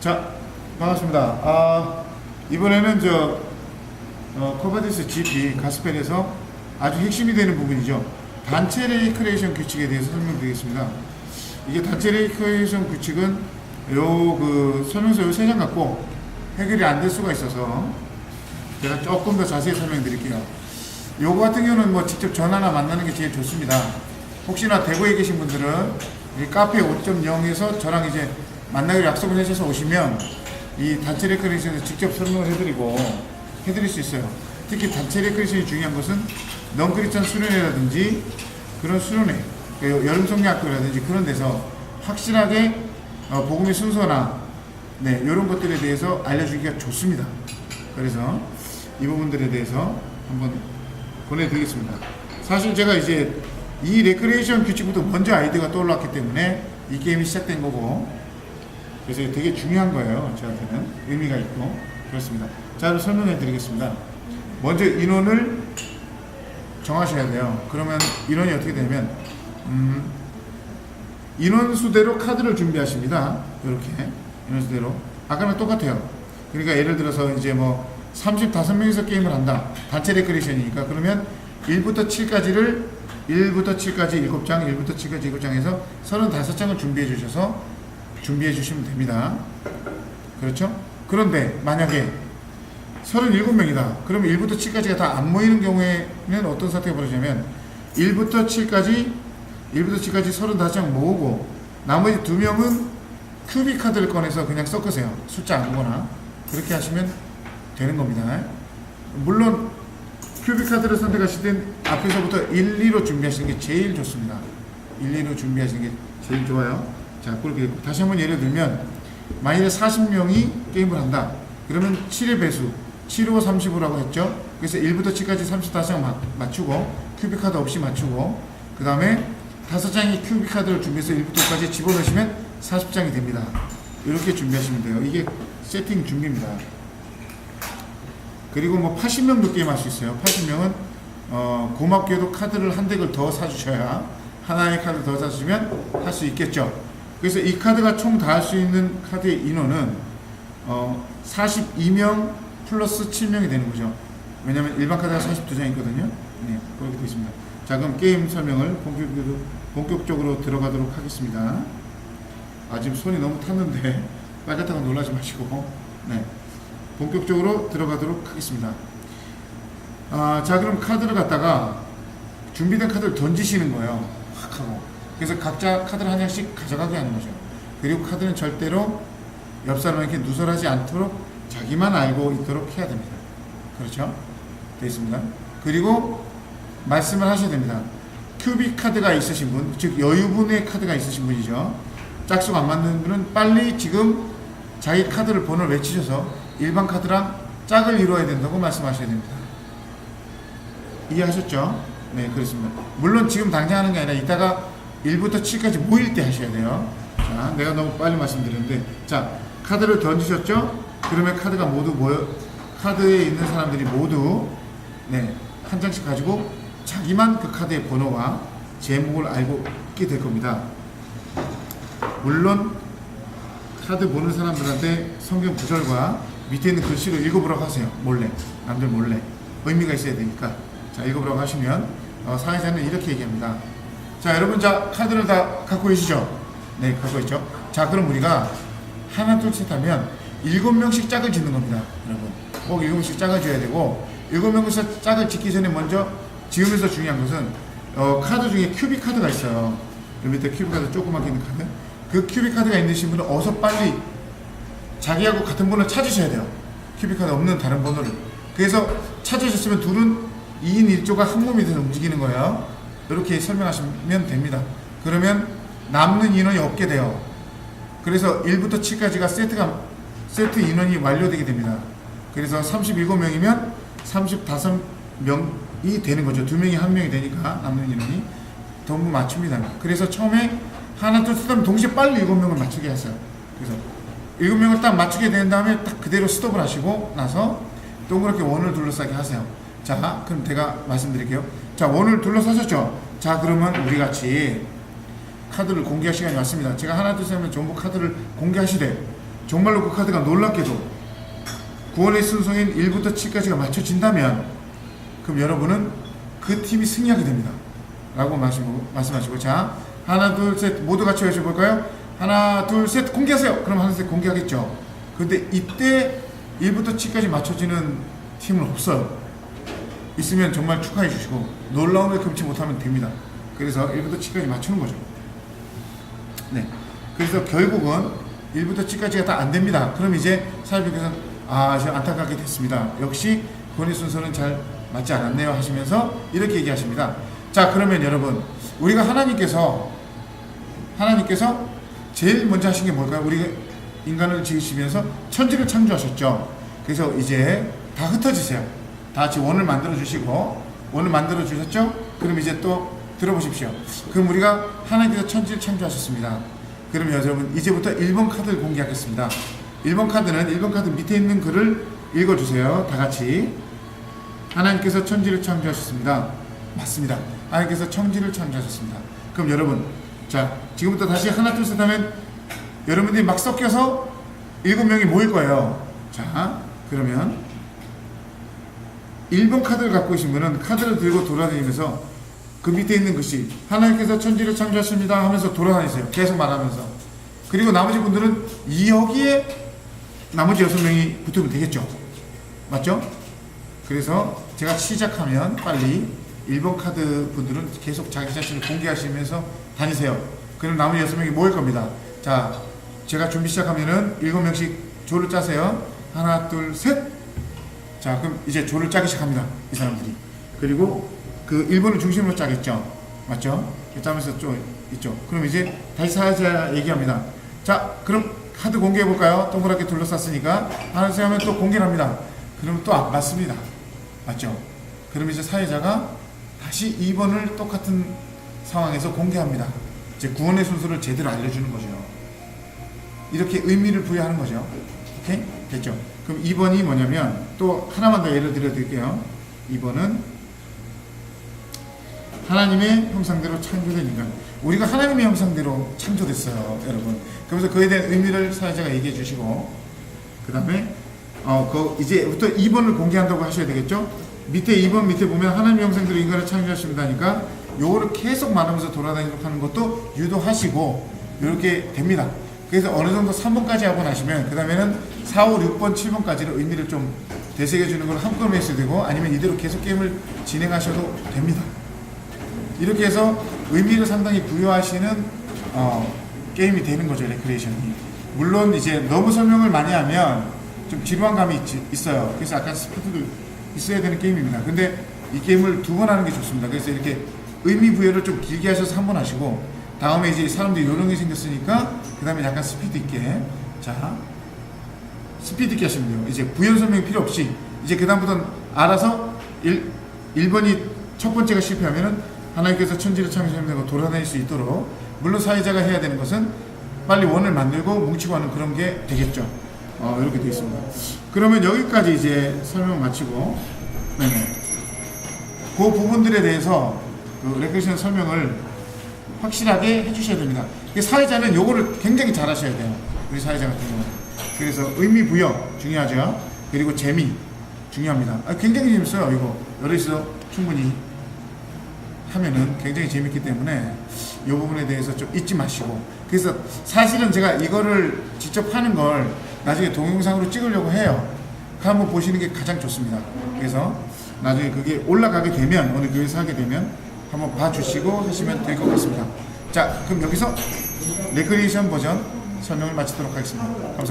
자, 반갑습니다. 아, 이번에는 저 어, 코바디스 GP 가스펠에서 아주 핵심이 되는 부분이죠. 단체 레이크레이션 규칙에 대해서 설명드리겠습니다. 이게 단체 레이크레이션 규칙은 요그 설명서 요 세 장 갖고 해결이 안 될 수가 있어서 제가 조금 더 자세히 설명드릴게요. 요거 같은 경우는 뭐 직접 전화나 만나는 게 제일 좋습니다. 혹시나 대구에 계신 분들은 이 카페 5.0에서 저랑 이제 만나기로 약속을 해주셔서 오시면 이 단체 레크레이션에서 직접 설명을 해드리고 해드릴 수 있어요. 특히 단체 레크레이션이 중요한 것은 넌크리스천 수련회라든지 그런 수련회, 그 여름 성리학교라든지 그런 데서 확실하게 어, 복음의 순서나 네, 이런 것들에 대해서 알려주기가 좋습니다. 그래서 이 부분들에 대해서 한번 보내드리겠습니다. 사실 제가 이제 이 레크레이션 규칙부터 먼저 아이디어가 떠올랐기 때문에 이 게임이 시작된 거고 그래서 되게 중요한 거예요. 저한테는 의미가 있고 그렇습니다. 자, 그럼 설명해 드리겠습니다. 먼저 인원을 정하셔야 돼요. 그러면 인원이 어떻게 되냐면 음, 인원수대로 카드를 준비하십니다. 이렇게 인원수대로 아까랑 똑같아요. 그러니까 예를 들어서 이제 뭐 35명이서 게임을 한다. 단체 레크레이션이니까 그러면 1부터 7까지를 1부터 7까지 7장, 1부터 7까지 7장 해서 35장을 준비해 주셔서 준비해 주시면 됩니다. 그렇죠? 그런데 만약에 37명이다. 그러면 1부터 7까지가 다 안 모이는 경우에는 어떤 사태가 벌어지냐면 1부터 7까지 1부터 7까지 35장 모으고 나머지 2명은 큐빅 카드를 꺼내서 그냥 섞으세요. 숫자 안 보거나 그렇게 하시면 되는 겁니다. 물론 큐빅 카드를 선택하실 땐 앞에서부터 1, 2로 준비하시는 게 제일 좋습니다. 1, 2로 준비하시는 게 제일 좋아요. 자, 그렇게 됐고. 다시 한번 예를 들면 만일에 40명이 게임을 한다. 그러면 7의 배수 7호 30으라고 했죠. 그래서 1부터 7까지 35장 맞추고 큐빅 카드 없이 맞추고 그 다음에 다섯 장의 큐빅 카드를 준비해서 1부터 5까지 집어넣으시면 40장이 됩니다. 이렇게 준비하시면 돼요. 이게 세팅 준비입니다. 그리고 뭐 80명도 게임할 수 있어요. 80명은 어, 고맙게도 카드를 한 덱을 더 사주셔야 하나의 카드 더 사주시면 할 수 있겠죠. 그래서 이 카드가 총 다 할 수 있는 카드의 인원은 어, 42명 플러스 7명이 되는 거죠. 왜냐면 일반 카드가 42장이거든요. 네, 그렇게 되어 있습니다. 자, 그럼 게임 설명을 본격적으로, 본격적으로 들어가도록 하겠습니다. 아, 지금 손이 너무 탔는데 빨갛다고 놀라지 마시고, 네. 본격적으로 들어가도록 하겠습니다. 아, 자, 그럼 카드를 갖다가 준비된 카드를 던지시는 거예요. 확 하고. 그래서 각자 카드를 한 장씩 가져가게 하는 거죠. 그리고 카드는 절대로 옆 사람에게 누설하지 않도록 자기만 알고 있도록 해야 됩니다. 그렇죠? 되어 있습니다. 그리고 말씀을 하셔야 됩니다. 큐빅 카드가 있으신 분, 즉 여유분의 카드가 있으신 분이죠. 짝수가 안 맞는 분은 빨리 지금 자기 카드를 번호를 외치셔서 일반 카드랑 짝을 이루어야 된다고 말씀하셔야 됩니다. 이해하셨죠? 네, 그렇습니다. 물론 지금 당장 하는 게 아니라 이따가 1부터 7까지 모일 때 하셔야 돼요. 자, 내가 너무 빨리 말씀드렸는데, 자, 카드를 던지셨죠? 그러면 카드가 모두 모여, 카드에 있는 사람들이 모두, 네, 한 장씩 가지고 자기만 그 카드의 번호와 제목을 알고 있게 될 겁니다. 물론, 카드 보는 사람들한테 성경 구절과 밑에 있는 글씨를 읽어보라고 하세요. 몰래. 남들 몰래. 의미가 있어야 되니까. 자, 읽어보라고 하시면, 어, 사회자는 이렇게 얘기합니다. 자, 여러분, 자, 카드를 다 갖고 계시죠? 네, 갖고 있죠? 자, 그럼 우리가 하나, 둘, 셋 하면 일곱 명씩 짝을 짓는 겁니다. 여러분. 꼭 일곱 명씩 짝을 지어야 되고, 일곱 명씩 짝을 짓기 전에 먼저 지으면서 중요한 것은, 어, 카드 중에 큐빅 카드가 있어요. 여기 밑에 큐빅 카드 조그맣게 있는 카드. 그 큐빅 카드가 있으신 분은 어서 빨리 자기하고 같은 번호를 찾으셔야 돼요. 큐빅 카드 없는 다른 번호를. 그래서 찾으셨으면 둘은 2인 1조가 한 몸이 돼서 움직이는 거예요. 이렇게 설명하시면 됩니다. 그러면 남는 인원이 없게 돼요. 그래서 1부터 7까지가 세트가 세트 인원이 완료되게 됩니다. 그래서 37명이면 35명이 되는 거죠. 두 명이 한 명이 되니까 남는 인원이 전부 맞춥니다. 그래서 처음에 하나 둘셋 하면 동시에 빨리 일곱 명을 맞추게 했어요. 그래서 일곱 명을 딱 맞추게 된 다음에 딱 그대로 스톱을 하시고 나서 동그랗게 원을 둘러싸게 하세요. 자, 그럼 제가 말씀드릴게요. 자, 원을 둘러싸셨죠? 자, 그러면 우리 같이 카드를 공개할 시간이 왔습니다. 제가 하나, 둘, 셋 하면 전부 카드를 공개하시되 정말로 그 카드가 놀랍게도 구원의 순서인 1부터 7까지가 맞춰진다면 그럼 여러분은 그 팀이 승리하게 됩니다. 라고 말씀하시고, 말씀하시고 자 하나 둘 셋 모두 같이 외쳐볼까요? 하나 둘 셋 공개하세요. 그럼 하나 셋 공개하겠죠. 근데 이때 1부터 7까지 맞춰지는 팀은 없어요. 있으면 정말 축하해 주시고 놀라움을 금치 못하면 됩니다. 그래서 1부터 7까지 맞추는 거죠. 네. 그래서 결국은 1부터 7까지가 다 안 됩니다. 그럼 이제 사회비께서는 아, 저 안타깝게 됐습니다. 역시 권위 순서는 잘 맞지 않았네요 하시면서 이렇게 얘기하십니다. 자, 그러면 여러분, 우리가 하나님께서 하나님께서 제일 먼저 하신 게 뭘까요? 우리가 인간을 지으시면서 천지를 창조하셨죠. 그래서 이제 다 흩어지세요. 다 같이 원을 만들어 주시고 원을 만들어 주셨죠? 그럼 이제 또 들어보십시오. 그럼 우리가 하나님께서 천지를 창조하셨습니다. 그럼 여러분 이제부터 1번 카드를 공개하겠습니다. 1번 카드는 1번 카드 밑에 있는 글을 읽어주세요. 다 같이. 하나님께서 천지를 창조하셨습니다. 맞습니다. 하나님께서 천지를 창조하셨습니다. 그럼 여러분, 자 지금부터 다시 하나 둘셋 하면 여러분들이 막 섞여서 일곱 명이 모일 거예요. 자 그러면 1번 카드를 갖고 분은 카드를 들고 돌아다니면서 그 밑에 있는 글씨 하나님께서 천지를 창조하십니다 하면서 돌아다니세요. 계속 말하면서. 그리고 나머지 분들은 이 여기에 나머지 여섯 명이 붙으면 되겠죠. 맞죠? 그래서 제가 시작하면 빨리 1번 카드 분들은 계속 자기 자신을 공개하시면서 다니세요. 그럼 나머지 여섯 명이 모일 겁니다. 자, 제가 준비 시작하면은 일곱 명씩 조를 짜세요. 하나, 둘, 셋. 자, 그럼 이제 조를 짜기 시작합니다. 이 사람들이. 그리고 그 1번을 중심으로 짜겠죠. 맞죠? 짜면서 좀 있죠. 그럼 이제 다시 사회자 얘기합니다. 자, 그럼 카드 공개해 볼까요? 동그랗게 둘러쌌으니까 하나 셋 하면 또 공개를 합니다. 그러면 또 안 맞습니다. 맞죠? 그럼 이제 사회자가 다시 2번을 똑같은 상황에서 공개합니다. 이제 구원의 순서를 제대로 알려주는 거죠. 이렇게 의미를 부여하는 거죠. 오케이? 됐죠? 그럼 2번이 뭐냐면 또 하나만 더 예를 들어 드릴게요. 2번은 하나님의 형상대로 창조된 인간. 우리가 하나님의 형상대로 창조됐어요, 여러분. 그래서 그에 대한 의미를 사회자가 얘기해 주시고, 그 다음에, 어, 그, 이제부터 2번을 공개한다고 하셔야 되겠죠? 밑에 2번 밑에 보면 하나님의 형상대로 인간을 창조하십니다니까, 요거를 계속 말하면서 돌아다니도록 하는 것도 유도하시고, 이렇게 됩니다. 그래서 어느 정도 3번까지 하고 나시면, 그 다음에는 4, 5, 6번, 7번까지를 의미를 좀 되새겨 주는 걸 한꺼번에 했어야 되고, 아니면 이대로 계속 게임을 진행하셔도 됩니다. 이렇게 해서 의미를 상당히 부여하시는 어, 게임이 되는 거죠 레크레이션이. 물론 이제 너무 설명을 많이 하면 좀 지루한 감이 있, 어요. 그래서 약간 스피드도 있어야 되는 게임입니다. 근데 이 게임을 두 번 하는 게 좋습니다. 그래서 이렇게 의미 부여를 좀 길게 하셔서 한 번 하시고 다음에 이제 사람들이 요령이 생겼으니까 그 다음에 약간 스피드 있게. 자 스피드 있게 하시면 돼요 이제 부연 설명이 필요 없이 이제 그 다음부터는 알아서 1, 1번이 첫 번째가 실패하면은 하나님께서 천지를 창조하시고 돌아다닐 수 있도록 물론 사회자가 해야 되는 것은 빨리 원을 만들고 뭉치고 하는 그런 게 되겠죠. 어, 이렇게 되어 있습니다. 그러면 여기까지 이제 설명 마치고 네네. 그 부분들에 대해서 그 레크레이션 설명을 확실하게 해주셔야 됩니다. 이 사회자는 요거를 굉장히 잘 하셔야 돼요. 우리 사회자 같은 경우는. 그래서 의미 부여 중요하죠. 그리고 재미 중요합니다. 아, 굉장히 재밌어요. 이거 여기서 충분히 하면은 굉장히 재밌기 때문에 이 부분에 대해서 좀 잊지 마시고 그래서 사실은 제가 이거를 직접 하는 걸 나중에 동영상으로 찍으려고 해요. 그 한번 보시는 게 가장 좋습니다. 그래서 나중에 그게 올라가게 되면 어느 교회에서 하게 되면 한번 봐주시고 하시면 될 것 같습니다. 자, 그럼 여기서 레크리에이션 버전 설명을 마치도록 하겠습니다. 감사합니다.